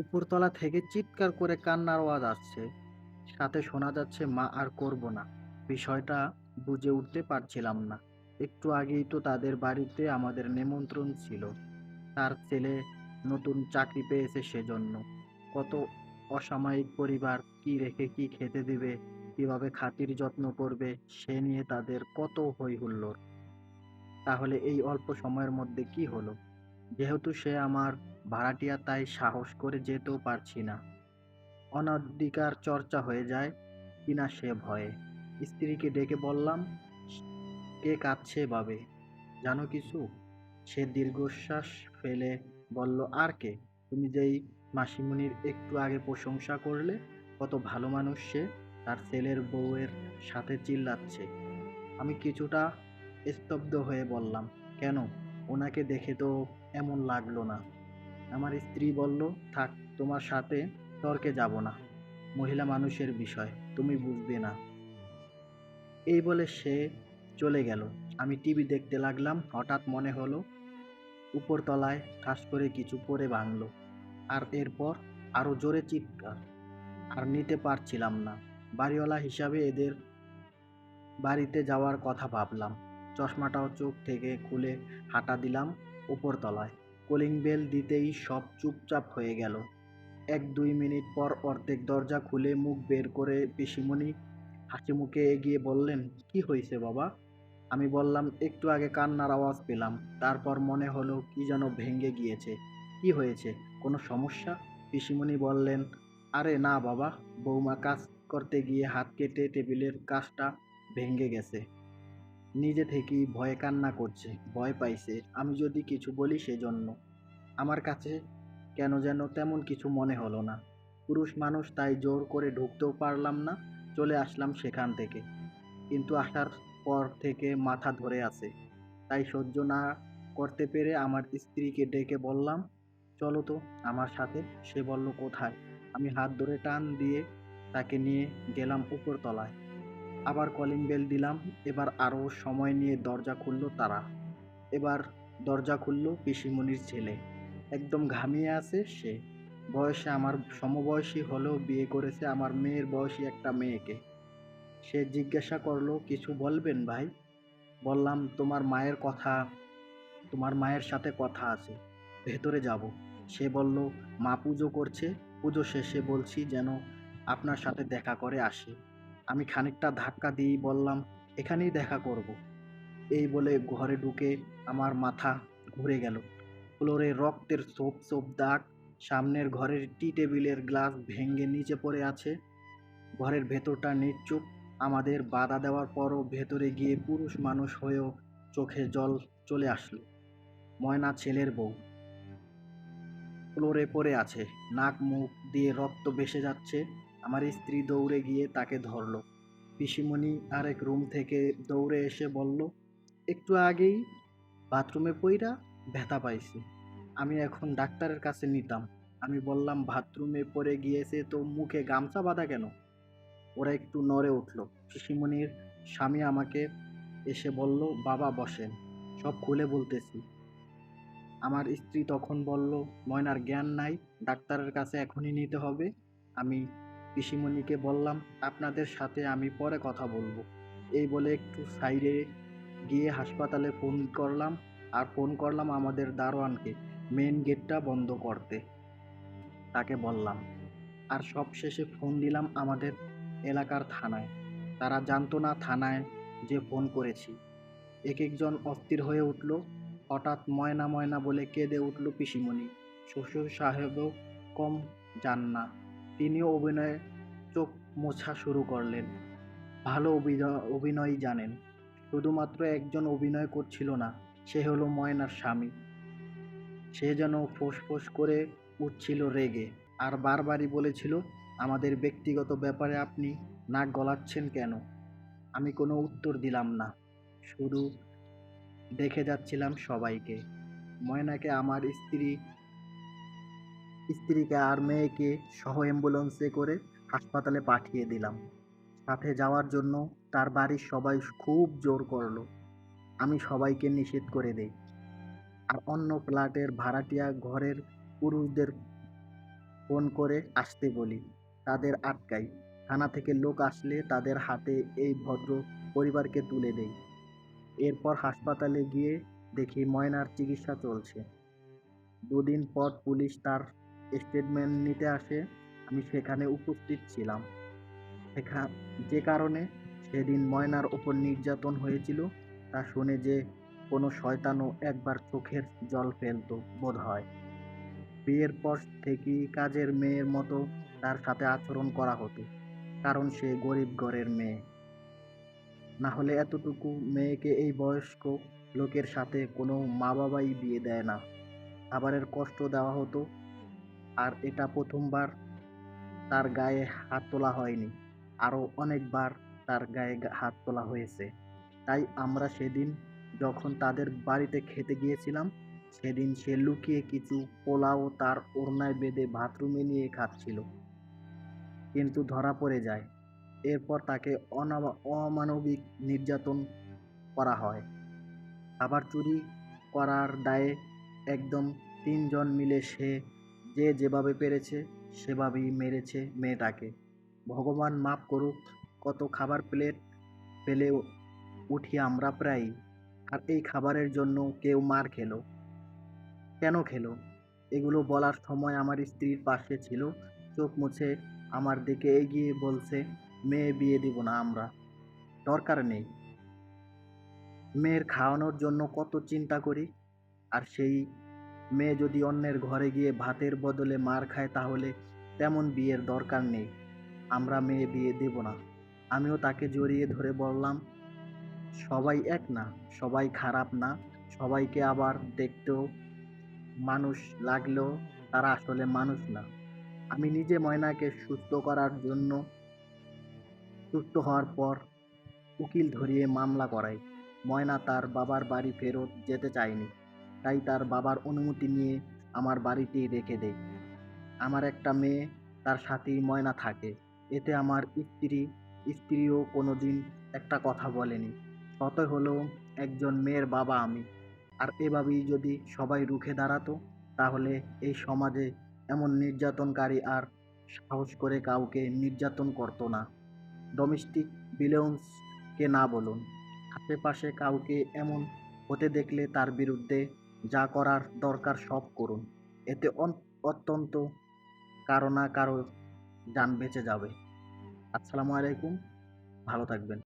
উপরতলা থেকে চিৎকার করে কান্নার আওয়াজ আসছে। সাথে শোনা যাচ্ছে, মা, আর করব না। বিষয়টা বুঝে উঠতে পারছিলাম না। একটু আগেই তো তাদের বাড়িতে আমাদের নিমন্ত্রণ ছিল। তার ছেলে নতুন চাকরি পেয়েছে সেজন্য। কত অসাময়িক পরিবার, কি রেখে কি খেতে দিবে, কীভাবে খাতির যত্ন করবে, সে নিয়ে তাদের কত হই হুল্লোড় তাহলে এই অল্প সময়ের মধ্যে কি হলো? যেহেতু সে আমার ভাড়াটিয়া তাই সাহস করে যেতেও পারছি না। অনধিকার চর্চা হয়ে যায় কিনা সে ভয়ে। স্ত্রীকে ডেকে বললাম, কে কাঁদছে বাবে জানো কিছু? সে দীর্ঘশ্বাস ফেলে বলল, আর কে? তুমি যেই মাসিমণির একটু আগে প্রশংসা করলে, কত ভালো মানুষ সে। তার ছেলের বউয়ের সাথে চিল্লাচ্ছে। আমি কিছুটা স্তব্ধ হয়ে বললাম, কেন? ওনাকে দেখে তো এমন লাগল না। আমার স্ত্রী বলল, থাক, তোমার সাথে তর্কে যাব না। মহিলা মানুষের বিষয়, তুমি বুঝবে না। এই বলে সে চলে গেল। আমি টিভি দেখতে লাগলাম, হঠাৎ মনে হলো উপরতলায় ঠাস করে কিছু পরে ভাঙলো। আর এরপর আরও জোরে চিৎকার। আর নিতে পারছিলাম না। বাড়িওয়ালা হিসাবে এদের বাড়িতে যাওয়ার কথা ভাবলাম। চশমাটাও চোখ থেকে খুলে হাঁটা দিলাম উপরতলায়। কলিং বেল দিতেই সব চুপচাপ হয়ে গেল। এক দুই মিনিট পর অর্ধেক দরজা খুলে মুখ বের করে পিসিমণি হাসি মুখে এগিয়ে বললেন, কি হয়েছে বাবা? আমি বললাম, একটু আগে কান্নার আওয়াজ পেলাম, তারপর মনে হলো কি যেন ভেঙে গিয়েছে। কি হয়েছে? কোনো সমস্যা? পিসিমণি বললেন, আরে না বাবা, বৌমা কাজ করতে গিয়ে হাত কেটে টেবিলের কাজটা ভেঙে গেছে। নিজে থেকেই ভয়ে কান্না করছে, ভয় পাইছে। আমি যদি কিছু বলি সেজন্য। আমার কাছে কেন যেন তেমন কিছু মনে হলো না। পুরুষ মানুষ তাই জোর করে ঢুকতেও পারলাম না, চলে আসলাম সেখান থেকে। কিন্তু আসার পর থেকে মাথা ধরে আছে। তাই সহ্য না করতে পেরে আমার স্ত্রীকে ডেকে বললাম, চলো তো আমার সাথে, সে বলল, কোথায়? আমি হাত ধরে টান দিয়ে তাকে নিয়ে গেলাম উপরতলায়। আবার কলিং বেল দিলাম, এবার আরও সময় নিয়ে দরজা খুললো তারা। এবার দরজা খুললো পিসিমণির ছেলে। একদম ঘামিয়ে আছে সে। বয়সে আমার সমবয়সী হলেও বিয়ে করেছে আমার মেয়ের বয়সী একটা মেয়েকে। সে জিজ্ঞাসা করল, কিছু বলবেন ভাই? বললাম, তোমার মায়ের কথা, তোমার মায়ের সাথে কথা আছে, ভেতরে যাব। সে বলল, মা পুজো করছে। পুজো শেষে বলছি যেন আপনার সাথে দেখা করে আসে। আমি খানিকটা ধাক্কা দিয়েই বললাম, এখানেই দেখা করব। এই বলে ঘরে ঢুকে আমার মাথা ঘুরে গেল। ফ্লোরে রক্তের সোপ সোপ দাগ, সামনের ঘরের টি টেবিলের গ্লাস ভেঙে নিচে পড়ে আছে। ঘরের ভেতরটা নিশ্চুপ, আমাদের বাধা দেওয়ার পরও ভেতরে গিয়ে পুরুষ মানুষ হয়েও চোখে জল চলে আসলো। ময়না ছেলের বউ। ফ্লোরে পড়ে আছে, নাক মুখ দিয়ে রক্ত ভেসে যাচ্ছে। আমার স্ত্রী দৌড়ে গিয়ে তাকে ধরলো। পিসিমণি আরেক রুম থেকে দৌড়ে এসে বলল, একটু আগেই বাথরুমে পইরা ব্যথা পাইছি। আমি এখন ডাক্তারের কাছে নিতাম। আমি বললাম, বাথরুমে পড়ে গিয়েছে তো মুখে গামছা বাঁধা কেন? ওরা একটু নড়ে উঠল। পিসিমণির স্বামী আমাকে এসে বলল, বাবা, বসেন। সব খুলে বলতেছি। আমার স্ত্রী তখন বলল, ময়নার জ্ঞান নাই, ডাক্তারের কাছে এখনই নিতে হবে। আমি পিসিমণিকে বললাম, আপনাদের সাথে আমি পরে কথা বলব। এই বলে একটু সাইডে গিয়ে হাসপাতালে ফোন করলাম আর ফোন করলাম আমাদের দারোয়ানকে মেন গেটটা বন্ধ করতে। তাকে বললাম, আর সব শেষে ফোন দিলাম আমাদের এলাকার থানায়। তারা জানতো না থানায় যে ফোন করেছি। এক একজন অস্থির হয়ে উঠল। হঠাৎ ময়না ময়না বলে কেঁদে উঠল পিসিমণি। শ্বশুর সাহেবও কম যান না। তিনিও অভিনয়ে চোখ মোছা শুরু করলেন। ভালো অভিনয় অভিনয় জানেন। শুধুমাত্র একজন অভিনয় করছিল না, সে হলো ময়নার স্বামী। সে যেন ফোঁস করে উঠছিল রেগে। আর বারবারই বলেছিল, আমাদের ব্যক্তিগত ব্যাপারে আপনি নাক গলাচ্ছেন কেন? আমি কোনো উত্তর দিলাম না। শুধু দেখে যাচ্ছিলাম সবাইকে। ময়নাকে আমার স্ত্রী স্ত্রীকে আর মেয়েকে সহ অ্যাম্বুলেন্সে করে হাসপাতালে পাঠিয়ে দিলাম। সাথে যাওয়ার জন্য তার বাড়ির সবাই খুব জোর করল। আমি সবাইকে নিষেধ করে দেই। আর অন্য ফ্ল্যাটের ভাড়াটিয়া ঘরের পুরুষদের ফোন করে আসতে বলি। তাদের আটকাই। থানা থেকে লোক আসলে তাদের হাতে এই ভদ্র পরিবারকে তুলে দেই। এরপর হাসপাতালে গিয়ে দেখি ময়নার চিকিৎসা চলছে। দুদিন পর পুলিশ তার স্টেটমেন্ট নিতে আসে, আমি সেখানে উপস্থিত ছিলাম। সেখা, যে কারণে সেদিন ময়নার ওপর নির্যাতন হয়েছিল, তা শুনে যে কোনো শয়তানও একবার চোখের জল ফেলতো বোধ হয় বিয়ের পর থেকেই কাজের মেয়ের মতো তার সাথে আচরণ করা হতো, কারণ সে গরিব ঘরের মেয়ে। না হলে এতটুকু মেয়েকে এই বয়স্ক লোকের সাথে কোনো মা বাবাই বিয়ে দেয় না। খাবারের কষ্ট দেওয়া হতো আর এটা প্রথমবার তার গায়ে হাত তোলা হয়নি। আরও অনেকবার তার গায়ে হাত তোলা হয়েছে। তাই আমরা সেদিন যখন তাদের বাড়িতে খেতে গিয়েছিলাম, সেদিন সে লুকিয়ে কিছু পোলাও তার ওড়নায় বেঁধে বাথরুমে নিয়ে খাচ্ছিল। কিন্তু ধরা পড়ে যায়। এরপর তাকে অমানবিক নির্যাতন করা হয়। আবার চুরি করার দায়ে একদম তিনজন মিলে সে যে যেভাবে পেরেছে, সেভাবেই মেরেছে মেয়েটাকে। ভগবান মাফ করুক, কত খাবার প্লেট ফেলে উঠি আমরা প্রায়ই, আর এই খাবারের জন্য কেউ মার খেলো। কেন খেলো? এগুলো বলার সময় আমার স্ত্রীর পাশে ছিল, চোখ মুছে আমার দিকে এগিয়ে বলছে, মেয়ে, বিয়ে দিব না আমরা। দরকার নেই। মেয়ের খাওয়ানোর জন্য কত চিন্তা করি, আর সেই মেয়ে যদি অন্যের ঘরে গিয়ে ভাতের বদলে মার খায় তাহলে তেমন বিয়ের দরকার নেই। আমরা মেয়ে বিয়ে দেব না। আমিও তাকে জড়িয়ে ধরে বললাম, সবাই এক না, সবাই খারাপ না। সবাইকে আবার দেখতেও মানুষ লাগলেও তারা আসলে মানুষ না। আমি নিজে ময়নাকে সুস্থ করার জন্য সুস্থ হওয়ার পর উকিল ধরিয়ে মামলা করাই। ময়না তার বাবার বাড়ি ফেরত যেতে চায়নি। তাই তার বাবার অনুমতি নিয়ে আমার বাড়িতেই রেখে দেই। আমার একটা মেয়ে, তার সাথেই ময়না থাকে। এতে আমার স্ত্রী, স্ত্রীও কোনোদিন একটা কথা বলেনি। শত হলো একজন মেয়ের বাবা আমি। আর এভাবেই যদি সবাই রুখে দাঁড়াতো, তাহলে এই সমাজে এমন নির্যাতনকারী আর সাহস করে কাউকে নির্যাতন করতো না। ডোমেস্টিক ভিলেন্সকে না বলুন। আশেপাশে কাউকে এমন হতে দেখলে তার বিরুদ্ধে যা করার দরকার সব করুন। এতে অত্যন্ত কারও না কারও যান বেঁচে যাবে। আসসালামু আলাইকুম। ভালো থাকবেন।